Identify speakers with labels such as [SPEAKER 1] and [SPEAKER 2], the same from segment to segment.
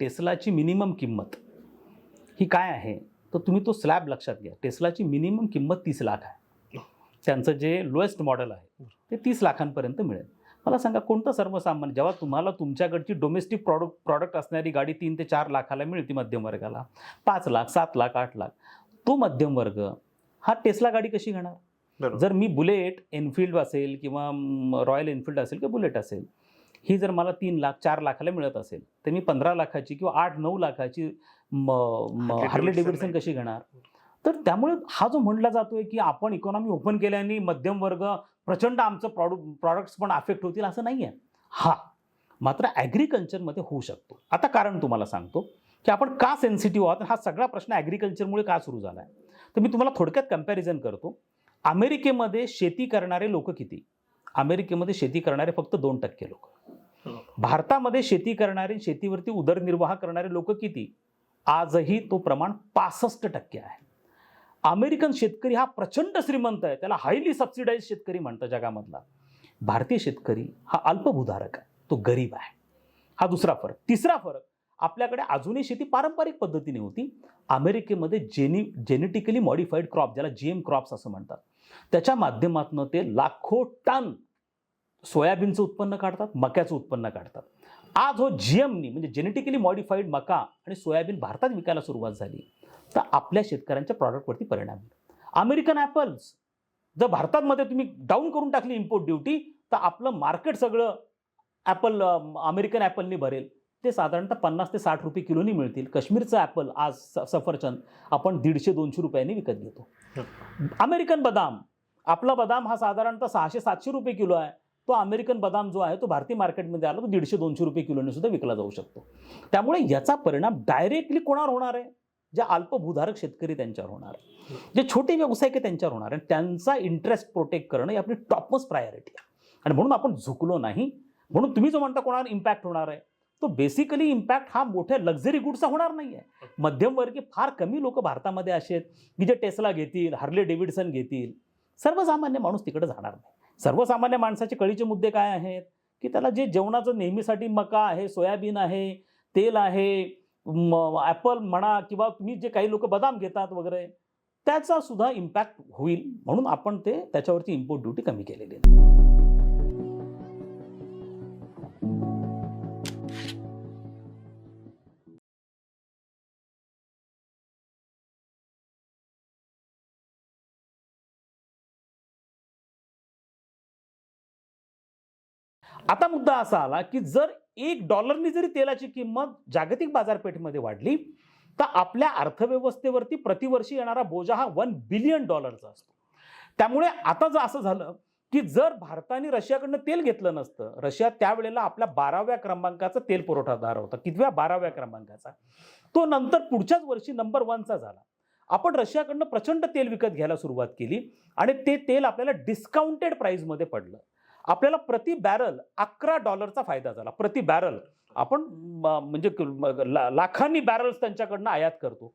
[SPEAKER 1] टेस्लाची minimum किंमत ही काय आहे? तर तुम्ही तो स्लॅब लक्षात घ्या. टेस्लाची मिनिमम किंमत तीस लाख आहे. त्यांचं जे लोएस्ट मॉडेल आहे ते तीस लाखांपर्यंत मिळेल. मला सांगा कोणतं सर्वसामान्य जेव्हा तुम्हाला तुमच्याकडची डोमेस्टिक प्रॉडक्ट प्रॉडक्ट असणारी गाडी तीन ते चार लाखाला मिळते मध्यम वर्गाला पाच लाख सात लाख आठ लाख तो मध्यम वर्ग हा टेस्ला गाडी कशी घेणार? जर मी बुलेट एनफिल्ड असेल किंवा रॉयल एनफिल्ड असेल किंवा बुलेट असेल ही जर मला तीन लाख चार लाखाला मिळत असेल तर मी पंधरा लाखाची किंवा आठ नऊ लाखाची हार्ले डेव्हिडसन. कशी घेणार? तर त्यामुळे हा जो म्हणला जातोय की आपण इकॉनॉमी ओपन केल्याने मध्यम वर्ग प्रचंड आमचं प्रॉडक्ट प्रॉडक्ट्स पण अफेक्ट होतील असं नाही आहे हा मात्र ॲग्रिकल्चरमध्ये होऊ शकतो. आता कारण तुम्हाला सांगतो की आपण का सेन्सिटिव्ह आहोत हा सगळा प्रश्न ॲग्रिकल्चरमुळे का सुरू झाला आहे तर मी तुम्हाला थोडक्यात कंपॅरिझन करतो. अमेरिकेमध्ये शेती करणारे लोक किती? अमेरिकेमध्ये शेती करणारे फक्त दोन टक्के लोक. भारतामध्ये शेती करणारे शेतीवरती उदरनिर्वाह करणारे लोक किती? आजही तो प्रमाण पासष्ट टक्के आहे. अमेरिकन शेतकरी हा प्रचंड श्रीमंत आहे. त्याला हायली सबसिडाईज शेतकरी म्हणतं जगामधला. भारतीय शेतकरी हा अल्पभूधारक आहे. तो गरीब आहे. हा दुसरा फरक. तिसरा फरक आपल्याकडे अजूनही शेती पारंपरिक पद्धतीने होती. अमेरिकेमध्ये जेनी जेनेटिकली मॉडिफाईड क्रॉप ज्याला जी एम क्रॉप्स असं म्हणतात. त्याच्या माध्यमातून ते लाखो टन सोयाबीनचं उत्पन्न काढतात मक्याचं उत्पन्न काढतात. आज हो जी एमनी म्हणजे जेनेटिकली मॉडिफाईड मका आणि सोयाबीन भारतात विकायला सुरुवात झाली. तर आपल्या शेतकऱ्यांच्या प्रॉडक्टवरती परिणाम होईल. अमेरिकन ॲपल्स जर भारतामध्ये तुम्ही डाऊन करून टाकली इम्पोर्ट ड्युटी तर आपलं मार्केट सगळं ॲपल अमेरिकन ॲपलनी भरेल. ते साधारणतः पन्नास ते साठ रुपये किलोनी मिळतील. काश्मीरचं ॲपल आज स- सफरचंद आपण दीडशे दोनशे रुपयांनी विकत घेतो. अमेरिकन बदाम आपला बदाम हा साधारणतः सहाशे सातशे रुपये किलो आहे. तो अमेरिकन बदाम जो आहे तो भारतीय मार्केटमध्ये आला तो दीडशे दोनशे रुपये किलोने सुद्धा विकला जाऊ शकतो. त्यामुळे याचा परिणाम डायरेक्टली कोणावर होणार आहे? जे अल्पभूधारक शेतकरी त्यांच्यावर होणार आहे. जे छोटे व्यावसायिक आहे त्यांच्यावर होणार आहे. आणि त्यांचा इंटरेस्ट प्रोटेक्ट करणं ही आपली टॉपमोस्ट प्रायोरिटी आहे. आणि म्हणून आपण झुकलो नाही. म्हणून तुम्ही जो म्हणता कोणावर इम्पॅक्ट होणार आहे तो बेसिकली इम्पॅक्ट हा मोठ्या लक्झरी गुडचा होणार नाही आहे मध्यमवर्गीय फार कमी लोक भारतामध्ये असे आहेत की जे टेस्ला घेतील हार्ले डेव्हिडसन घेतील. सर्वसामान्य माणूस तिकडे जाणार नाही. सर्वसामान्य माणसाचे कळीचे मुद्दे काय आहेत? की त्याला जे जेवणाचं नेहमीसाठी मका आहे सोयाबीन आहे तेल आहे ॲपल म्हणा किंवा तुम्ही जे काही लोक बदाम घेतात वगैरे त्याचा सुद्धा इम्पॅक्ट होईल म्हणून आपण ते त्याच्यावरती इम्पोर्ट ड्युटी कमी केलेली आहे. आता मुद्दा असा आला की जर एक डॉलरनी जरी तेलाची किंमत जागतिक बाजारपेठेमध्ये वाढली तर आपल्या अर्थव्यवस्थेवरती प्रतिवर्षी येणारा बोजा हा वन बिलियन डॉलरचा असतो. त्यामुळे आता जर असं झालं की जर भारताने रशियाकडनं तेल घेतलं नसतं रशिया त्यावेळेला आपल्या बाराव्या क्रमांकाचा तेल पुरवठादार होता. कितव्या? बाराव्या क्रमांकाचा. तो नंतर पुढच्याच वर्षी नंबर वनचा झाला. आपण रशियाकडनं प्रचंड तेल विकत घ्यायला सुरुवात केली आणि ते तेल आपल्याला डिस्काउंटेड प्राईजमध्ये पडलं. आपल्याला प्रति बॅरल अकरा डॉलरचा फायदा झाला. प्रति बॅरल. आपण म्हणजे लाखांनी बॅरल्स त्यांच्याकडनं आयात करतो.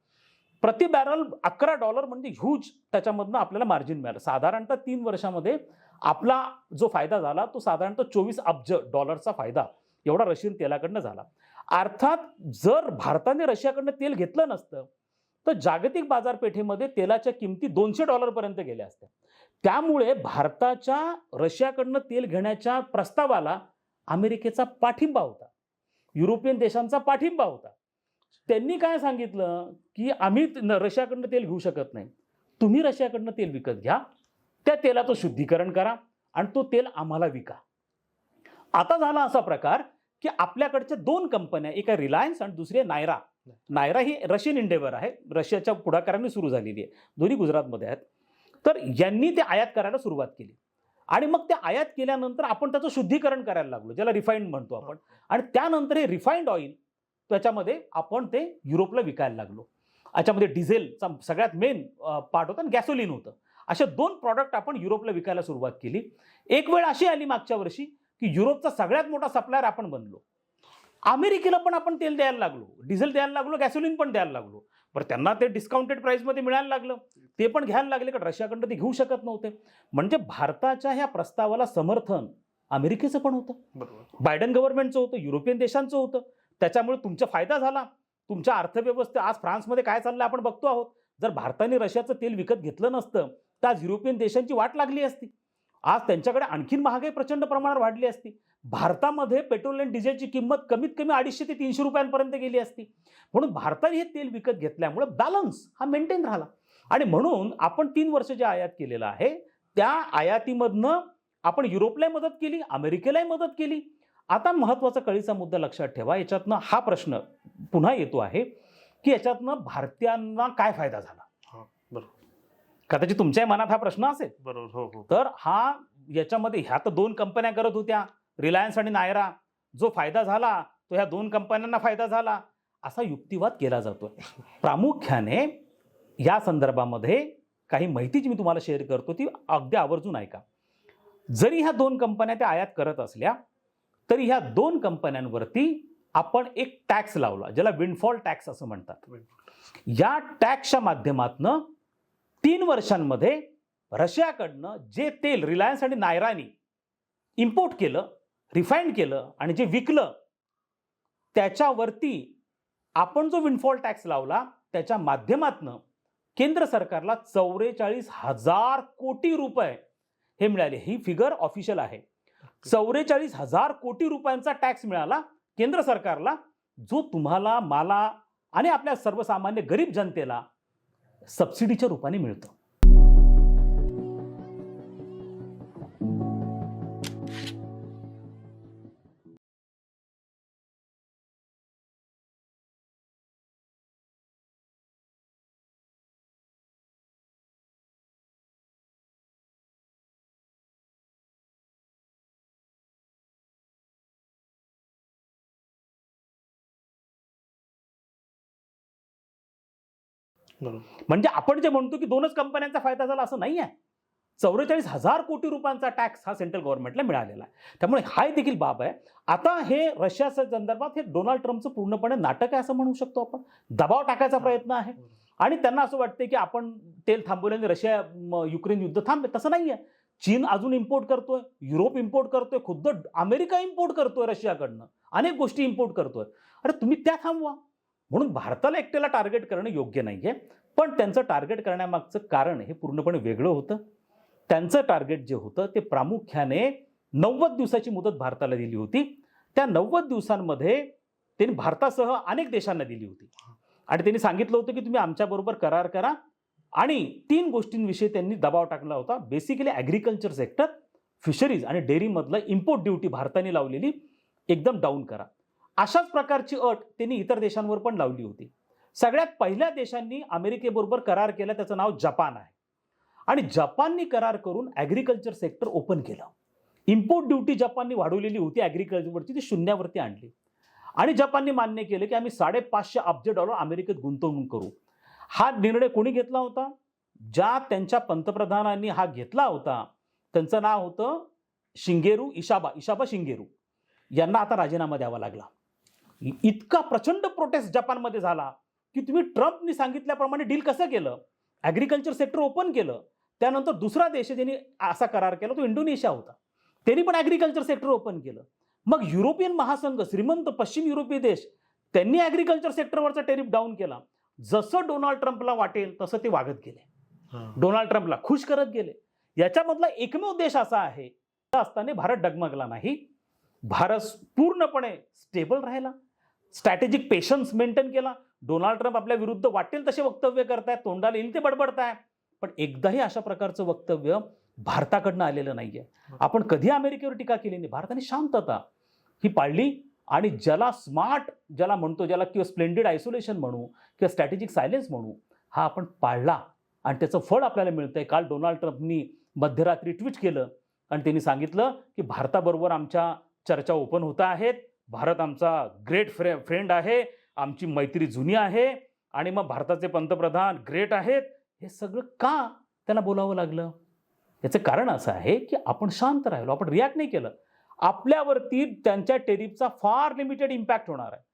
[SPEAKER 1] प्रति बॅरल अकरा डॉलर म्हणजे ह्यूज त्याच्यामधनं आपल्याला मार्जिन मिळालं. साधारणतः तीन वर्षामध्ये आपला जो फायदा झाला तो साधारणतः चोवीस अब्ज डॉलरचा फायदा एवढा रशियन तेलाकडनं झाला. अर्थात जर भारताने रशियाकडनं तेल घेतलं नसतं तर जागतिक बाजारपेठेमध्ये तेलाच्या किमती दोनशे डॉलरपर्यंत गेल्या असत्या. त्यामुळे भारताच्या रशियाकडनं तेल घेण्याच्या प्रस्तावाला अमेरिकेचा पाठिंबा होता. युरोपियन देशांचा पाठिंबा होता. त्यांनी काय सांगितलं? की आम्ही रशियाकडनं तेल घेऊ शकत नाही. तुम्ही रशियाकडनं तेल विकत घ्या. त्या तेलाचं शुद्धीकरण करा आणि तो तेल आम्हाला विका. आता झाला असा प्रकार की आपल्याकडच्या दोन कंपन्या एका रिलायन्स आणि दुसरी नायरा नायरा ही रशियन इंडेवर आहे. रशियाच्या पुढाकाराने सुरू झालेली आहे. दोन्ही गुजरातमध्ये आहेत. तर यांनी ते आयात करायला सुरुवात केली. आणि मग ते आयात केल्यानंतर आपण त्याचं शुद्धीकरण करायला लागलो ज्याला रिफाईंड म्हणतो आपण. आणि त्यानंतर हे रिफाईंड ऑइल त्याच्यामध्ये आपण ते युरोपला विकायला लागलो. याच्यामध्ये डिझेलचा सगळ्यात मेन पार्ट होता आणि गॅसोलिन होतं. अशा दोन प्रॉडक्ट आपण युरोपला विकायला सुरुवात केली. एक वेळ अशी आली मागच्या वर्षी की युरोपचा सगळ्यात मोठा सप्लायर आपण बनलो. अमेरिकेला पण आपण तेल द्यायला लागलो. डिझेल द्यायला लागलो गॅसोलिन पण द्यायला लागलो. बरं त्यांना ते डिस्काउंटेड प्राईसमध्ये मिळायला लागलं. ते पण घ्यायला लागले कारण रशियाकडनं ते घेऊ शकत नव्हते. म्हणजे भारताच्या ह्या प्रस्तावाला समर्थन अमेरिकेचं पण होतं.
[SPEAKER 2] बरोबर.
[SPEAKER 1] बायडन गव्हर्नमेंटचं होतं युरोपियन देशांचं होतं. त्याच्यामुळे तुमचा फायदा झाला. तुमच्या अर्थव्यवस्था आज फ्रान्समध्ये काय चाललं आपण बघतो आहोत. जर भारताने रशियाचं तेल विकत घेतलं नसतं तर आज युरोपियन देशांची वाट लागली असती. आज त्यांच्याकडे आणखीन महागाई प्रचंड प्रमाणावर वाढली असती. भारतामध्ये पेट्रोल आणि डिझेलची किंमत कमीत कमी अडीचशे ते तीनशे रुपयांपर्यंत गेली असती. म्हणून भारताने हे तेल विकत घेतल्यामुळे बॅलन्स हा मेंटेन राहिला. आणि म्हणून आपण तीन वर्ष जे आयात केलेलं आहे त्या आयातीमधनं आपण युरोपलाही मदत केली अमेरिकेलाही मदत केली. आता महत्त्वाचा कळीचा मुद्दा लक्षात ठेवा. याच्यातनं हा प्रश्न पुन्हा येतो आहे की याच्यातनं भारतीयांना काय फायदा झाला? कदाचित तुमच्याही मनात हा प्रश्न असेल.
[SPEAKER 2] बरोबर हो हो.
[SPEAKER 1] तर हा याच्यामध्ये ह्या तर दोन कंपन्या करत होत्या. रिलायन्स आणि नायरा. जो फायदा झाला तो ह्या दोन कंपन्यांना फायदा झाला. असा युक्तिवाद केला जातोय. प्रामुख्याने या संदर्भामध्ये काही माहिती जी मी तुम्हाला शेअर करतो ती अगदी आवर्जून ऐका. जरी ह्या दोन कंपन्या त्या आयात करत असल्या तरी ह्या दोन कंपन्यांवरती आपण एक टॅक्स लावला ज्याला विंडफॉल टॅक्स असं म्हणतात. या टॅक्सच्या माध्यमातनं तीन वर्षांमध्ये रशियाकडनं जे तेल रिलायन्स आणि नायरानी इम्पोर्ट केलं रिफाईंड केलं आणि जे विकलं त्याच्यावरती आपण जो विनफॉल टॅक्स लावला त्याच्या माध्यमातनं केंद्र सरकारला चौवेचाळीस हजार कोटी रुपये हे मिळाले. ही फिगर ऑफिशियल आहे. चौवेचाळीस हजार कोटी रुपयांचा टॅक्स मिळाला केंद्र सरकारला जो तुम्हाला मला आणि आपल्या सर्वसामान्य गरीब जनतेला सबसिडीच्या रूपाने मिळतं. म्हणजे आपण जे म्हणतो की दोनच कंपन्यांचा फायदा झाला असं नाही आहे चौवेचाळीस हजार कोटी रुपयांचा टॅक्स हा सेंट्रल गव्हर्नमेंटला मिळालेला आहे. त्यामुळे हा देखील बाब आहे. आता हे रशियाच्या संदर्भात हे डोनाल्ड ट्रम्पचं पूर्णपणे नाटक आहे असं म्हणू शकतो आपण. दबाव टाकायचा प्रयत्न आहे. आणि त्यांना असं वाटतं की आपण तेल थांबवल्याने रशिया म, युक्रेन युद्ध थांबे तसं नाही आहे चीन अजून इम्पोर्ट करतोय युरोप इम्पोर्ट करतोय खुद्द अमेरिका इम्पोर्ट करतोय रशियाकडनं. अनेक गोष्टी इम्पोर्ट करतोय. अरे तुम्ही त्या थांबवा. म्हणून भारताला एकट्याला टार्गेट करणं योग्य नाही आहे पण त्यांचं टार्गेट करण्यामागचं कारण हे पूर्णपणे वेगळं होतं. त्यांचं टार्गेट जे होतं ते प्रामुख्याने नव्वद दिवसाची मुदत भारताला दिली होती. त्या नव्वद दिवसांमध्ये त्यांनी भारतासह अनेक देशांना दिली होती. आणि त्यांनी सांगितलं होतं की तुम्ही आमच्याबरोबर करार करा. आणि तीन गोष्टींविषयी त्यांनी दबाव टाकला होता. बेसिकली ॲग्रिकल्चर सेक्टर फिशरीज आणि डेअरीमधलं इम्पोर्ट ड्युटी भारताने लावलेली एकदम डाऊन करा. अशाच प्रकारची अट त्यांनी इतर देशांवर पण लावली होती. सगळ्यात पहिल्या देशांनी अमेरिकेबरोबर करार केला त्याचं नाव जपान आहे. आणि जपाननी करार करून ॲग्रिकल्चर सेक्टर ओपन केलं. इम्पोर्ट ड्युटी जपाननी वाढवलेली होती ॲग्रिकल्चरवरची ती शून्यावरती आणली. आणि जपानने मान्य केलं की आम्ही साडेपाचशे अब्ज डॉलर अमेरिकेत गुंतवणूक करू. हा निर्णय कोणी घेतला होता? ज्या त्यांच्या पंतप्रधानांनी हा घेतला होता त्यांचं नाव होतं शिंगेरू इशाबा इशाबा शिंगेरू. यांना आता राजीनामा द्यावा लागला. इतका प्रचंड प्रोटेस्ट जपानमध्ये झाला की तुम्ही ट्रम्पनी सांगितल्याप्रमाणे डील कसं केलं? ॲग्रिकल्चर सेक्टर ओपन केलं. त्यानंतर दुसरा देश ज्यांनी असा करार केला तो इंडोनेशिया होता. त्यांनी पण ॲग्रिकल्चर सेक्टर ओपन केलं. मग युरोपियन महासंघ श्रीमंत पश्चिम युरोपीय देश त्यांनी ॲग्रिकल्चर सेक्टरवरचा टेरिफ डाऊन केला. जसं डोनाल्ड ट्रम्पला वाटेल तसं ते वागत गेले. डोनाल्ड ट्रम्पला खुश करत गेले. याच्यामधला एकमेव देश असा आहे असताना भारत डगमगला नाही. भारत पूर्णपणे स्टेबल राहिला. स्ट्रॅटेजिक पेशन्स मेंटेन केला. डोनाल्ड ट्रम्प आपल्या विरुद्ध वाटेल तसे वक्तव्य करतायत तोंडाला येईल ते बडबडताय. पण एकदाही अशा प्रकारचं वक्तव्य भारताकडनं आलेलं नाहीये. आपण कधी अमेरिकेवर टीका केली नाही? भारताने शांतता ही पाळली आणि ज्याला स्मार्ट ज्याला म्हणतो ज्याला किंवा स्प्लेंडेड आयसोलेशन म्हणू किंवा स्ट्रॅटेजिक सायलेन्स म्हणू हा आपण पाळला आणि त्याचं फळ आपल्याला मिळतंय. काल डोनाल्ड ट्रम्पनी मध्यरात्री ट्विट केलं आणि त्यांनी सांगितलं की भारताबरोबर आमच्या चर्चा ओपन होत आहेत. भारत आमचा ग्रेट फ्रे फ्रेंड आहे आमची मैत्री जुनी आहे आणि मग भारताचे पंतप्रधान ग्रेट आहेत हे सगळं का त्यांना बोलावं लागलं? याचं कारण असं आहे की आपण शांत राहिलो आपण रिॲक्ट नाही केलं. आपल्यावरती त्यांच्या टेरिफचा फार लिमिटेड इम्पॅक्ट होणार आहे.